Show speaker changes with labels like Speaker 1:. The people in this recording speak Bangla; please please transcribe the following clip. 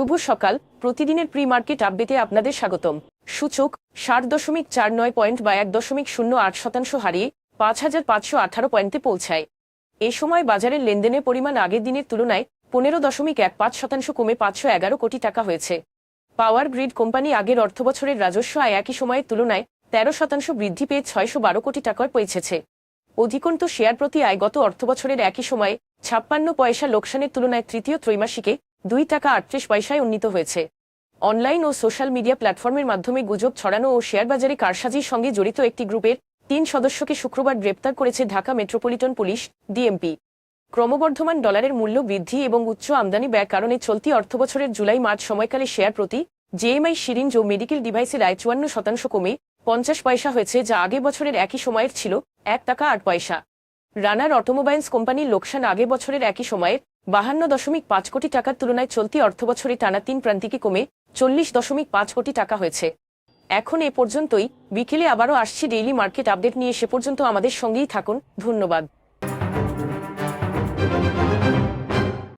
Speaker 1: শুভ সকাল। প্রতিদিনের প্রি মার্কেট আপডেটে আপনাদের স্বাগতম। সূচক ষাট দশমিক চার নয় পয়েন্ট বা এক দশমিক শূন্য আট শতাংশ হারিয়ে পাঁচ হাজার পাঁচশো আঠারো পয়েন্টে পৌঁছায়। এ সময় বাজারের লেনদেনের পরিমাণ আগের দিনের তুলনায় পনেরো দশমিক এক পাঁচ শতাংশ কমে পাঁচশো এগারো কোটি টাকা হয়েছে। পাওয়ার গ্রিড কোম্পানি আগের অর্থবছরের রাজস্ব আয় একই সময়ের তুলনায় তেরো শতাংশ বৃদ্ধি পেয়ে ছয়শো বারো কোটি টাকায় পৌঁছেছে। অধিকন্ত শেয়ার প্রতি আয় গত অর্থবছরের একই সময়ে ছাপ্পান্ন পয়সা লোকসানের তুলনায় তৃতীয় ত্রৈমাসিকে দুই টাকা আটত্রিশ পয়সায় উন্নীত হয়েছে। অনলাইন ও সোশ্যাল মিডিয়া প্ল্যাটফর্মের মাধ্যমে গুজব ছড়ানো ও শেয়ার বাজারে কারসাজির সঙ্গে জড়িত একটি গ্রুপের তিন সদস্যকে শুক্রবার গ্রেপ্তার করেছে ঢাকা মেট্রোপলিটন পুলিশ, ডিএমপি। ক্রমবর্ধমান ডলারের মূল্য বৃদ্ধি এবং উচ্চ আমদানি ব্যয় কারণে চলতি অর্থবছরের জুলাই মার্চ সময়কালে শেয়ার প্রতি জেএমআই সিরিঞ্জ ও মেডিকেল ডিভাইসের আয় চুয়ান্ন শতাংশ কমে পঞ্চাশ পয়সা হয়েছে, যা আগে বছরের একই সময়ের ছিল এক টাকা আট পয়সা। রানার অটোমোবাইলস কোম্পানির লোকসান আগে বছরের একই সময়ে বাহান্ন দশমিক পাঁচ কোটি টাকার তুলনায় চলতি অর্থবছরে টানা তিন প্রান্তিকে কমে চল্লিশ দশমিক পাঁচ কোটি টাকা হয়েছে। এখন এ পর্যন্তই। বিকেলে আবারও আসছি ডেইলি মার্কেট আপডেট নিয়ে। সে পর্যন্ত আমাদের সঙ্গেই থাকুন। ধন্যবাদ।